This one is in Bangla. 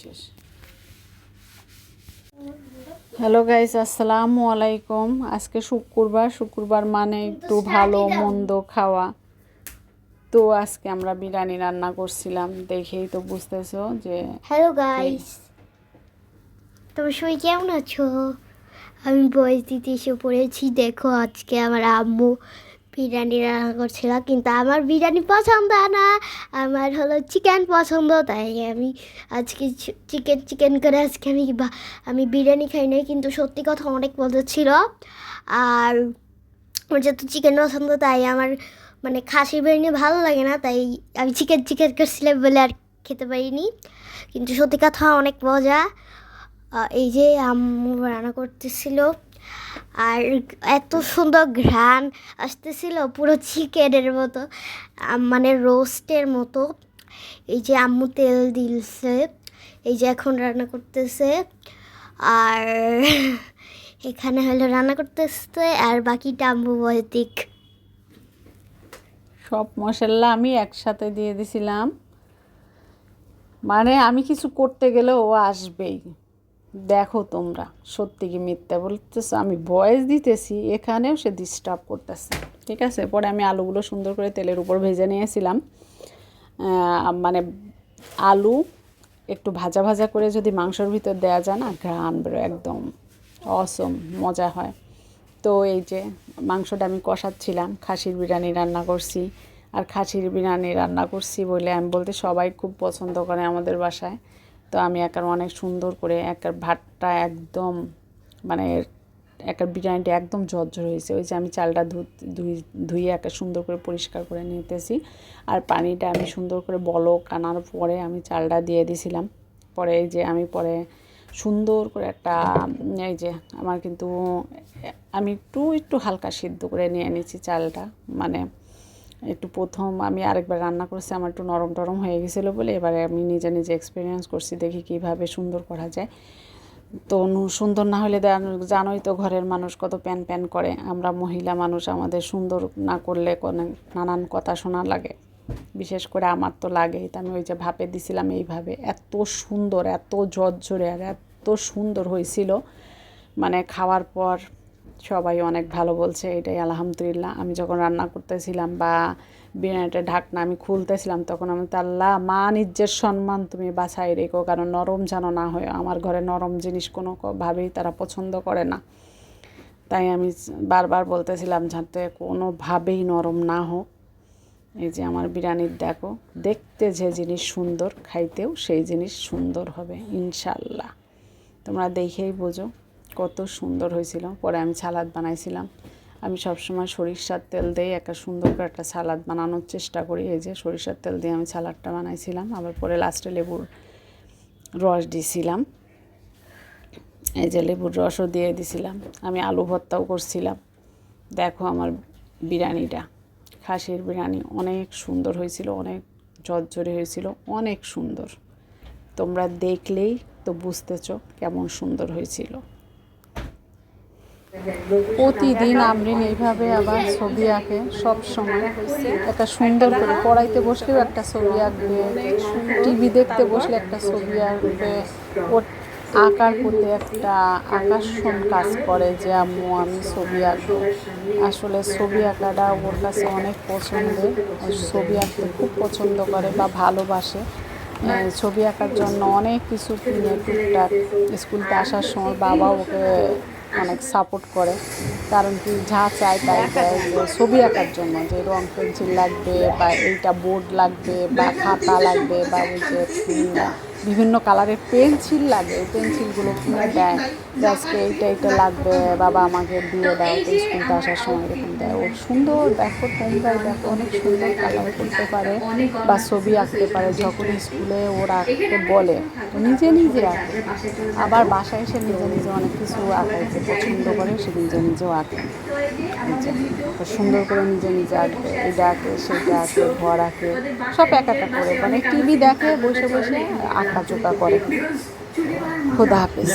শেষ। হ্যালো গাইস আসসালামু আলাইকুম। আজকে শুক্রবার শুক্রবার মানে একটু ভালো মন্দ খাওয়া। তো আজকে আমরা বিরিয়ানি রান্না করছিলাম দেখেই তো বুঝতেছো যে হ্যালো গাইস তোমরা সবাই কেমন আছো? আমি বয়স দিতে এসে পড়েছি দেখো আজকে আমার আম্মু বিরিয়ানি রান্না করছিল কিন্তু আমার বিরিয়ানি পছন্দ না। আমার হলো চিকেন পছন্দ, তাই আমি আজকে চিকেন চিকেন করে আজকে আমি আমি বিরিয়ানি খাই নাই, কিন্তু সত্যি কথা অনেক মজা ছিল। আর আমার যেহেতু চিকেন পছন্দ, তাই আমার মানে খাসি বিরিয়ানি ভালো লাগে না, তাই আমি চিকেন চিকেন করছিলাম বলে আর খেতে পারিনি। কিন্তু সত্যি কথা অনেক মজা। এই যে আম্মু রান্না করতেছিল। আর এত সুন্দর ঘ্রাণ আসতেছিল, পুরো চিকেনের মতো মানে রোস্টের মতো। এই যে আম্মু তেল দিলছে, এই যে এখন রান্না করতেছে। আর এখানে হলো রান্না করতেছে, আর বাকিটা আম্মু বৈদিক সব মশলা আমি একসাথে দিয়ে দিছিলাম। মানে আমি কিছু করতে গেলে ও আসবেই। দেখো তোমরা, সত্যি কি মিথ্যা বলতেছে? আমি ভয়েস দিতেছি, এখানেও সে ডিস্টার্ব করতেছে। ঠিক আছে? পরে আমি আলুগুলো সুন্দর করে তেলের উপর ভেজে নিয়েছিলাম। মানে আলু একটু ভাজা ভাজা করে যদি মাংসর ভিতর দেওয়া যায় না, ঘ্রাণ বেরো, একদম অসম মজা হয়। তো এই যে মাংসটা আমি কষাচ্ছিলাম, খাসির বিরিয়ানি রান্না করছি। আর খাসির বিরিয়ানি রান্না করছি বলে আমি বলতে সবাই খুব পছন্দ করে আমাদের বাসায়। তো আমি একার অনেক সুন্দর করে একার ভাতটা একদম মানে একার বিরিয়ানিটা একদম ঝরঝর হয়েছে। ওই যে আমি চালটা ধুই, ধুয়ে একা সুন্দর করে পরিষ্কার করে নিতেছি। আর পানিটা আমি সুন্দর করে বলক আনার পরে আমি চালটা দিয়ে দিছিলাম। পরে যে আমি পরে সুন্দর করে একটা, এই যে আমার কিন্তু আমি একটু একটু হালকা সিদ্ধ করে নিয়ে নিয়েছি চালটা। মানে একটু প্রথম আমি আরেকবার রান্না করছি, আমার একটু নরম টরম হয়ে গেছিল বলে এবারে আমি নিজে নিজে এক্সপিরিয়েন্স করছি, দেখি কীভাবে সুন্দর করা যায়। তো সুন্দর না হলে জানোই তো ঘরের মানুষ কত প্যান প্যান করে, আমরা মহিলা মানুষ আমাদের সুন্দর না করলে নানান কথা শোনা লাগে। বিশেষ করে আমার তো লাগেই, তো আমি ওই যে ভাপে দিছিলাম এইভাবে, এত সুন্দর, এত ঝরঝরে আর এত সুন্দর হয়েছিল। মানে খাওয়ার পর সবাই অনেক ভালো বলছে, এটাই আলহামদুলিল্লাহ। আমি যখন রান্না করতেছিলাম বা বিরিয়ানিটা ঢাকনা আমি খুলতেছিলাম, তখন আমি আল্লাহ, মা নিজের সম্মান তুমি বাছাই রেখো, কারণ নরম যেন না হয়। আমার ঘরে নরম জিনিস কোনো ক- ভাবেই তারা পছন্দ করে না। তাই আমি বারবার বলতেছিলাম, যাতে কোনোভাবেই নরম না হোক। এই যে আমার বিরিয়ানির দেখো, দেখতে যে জিনিস সুন্দর, খাইতেও সেই জিনিস সুন্দর হবে ইনশাল্লাহ তোমরা দেখেই বোঝো। কত সুন্দর হয়েছিল। পরে আমি সালাদ বানাইছিলাম। আমি সবসময় সরিষার তেল দিয়ে একটা সুন্দর করে একটা সালাদ বানানোর চেষ্টা করি। এই যে সরিষার তেল দিয়ে আমি সালাদটা বানাইছিলাম। আবার পরে লাস্টে লেবুর রস দিয়েছিলাম এই যে লেবুর রসও দিয়ে দিছিলাম। আমি আলু ভর্তাও করছিলাম। দেখো আমার বিরিয়ানিটা। খাসির বিরিয়ানি অনেক সুন্দর হয়েছিল, অনেক ঝরঝরে হয়েছিল, অনেক সুন্দর। তোমরা দেখলেই তো বুঝতেছো কেমন সুন্দর হয়েছিল। প্রতিদিন আমরিন এইভাবে আবার ছবি আঁকে সব সময়। একটা সুন্দর করে পড়াইতে বসলেও একটা ছবি আঁকবে, টিভি দেখতে বসলে একটা ছবি আঁকবে। ওর আঁকার প্রতি একটা আকর্ষণ কাজ করে যে, আম্মু, আমি ছবি আঁকবো। আসলে ছবি আঁকাটা ওর কাছে অনেক পছন্দের। ছবি আঁকতে খুব পছন্দ করে বা ভালোবাসে। ছবি আঁকার জন্য অনেক কিছু কিনে টুকটাক। স্কুলতে আসার সময় বাবা ওকে অনেক সাপোর্ট করে। কারণ কি যা চায় তাই দেয়। ছবি আঁকার জন্য যে রং পেন্সিল লাগবে বা এইটা বোর্ড লাগবে বা খাতা লাগবে বা ওই যে বিভিন্ন কালারের পেন্সিল লাগে, এই পেন্সিলগুলো কিনে দেয়। আজকে এইটা এইটা লাগবে, বাবা আমাকে দিয়ে দাও তো আসার সময় এরকম দেয়। ওর সুন্দর, দেখো তোমরাই দেখো, অনেক সুন্দর কালার করতে পারে বা ছবি আঁকতে পারে। যখন স্কুলে ওরা আঁকতে বলে তো নিজে নিজে আঁকে। আবার বাসায় এসে নিজে নিজে অনেক কিছু আঁকাইতে পছন্দ করে সে নিজে নিজেও আঁকে। সুন্দর করে নিজে নিজে আঁকবে এটা আঁকে, সেটা আঁকে, ঘর আঁকে, সব এক একটা করে। মানে টিভি দেখে বসে বসে আঁকা চোকা করে। খোদা হাফেজ।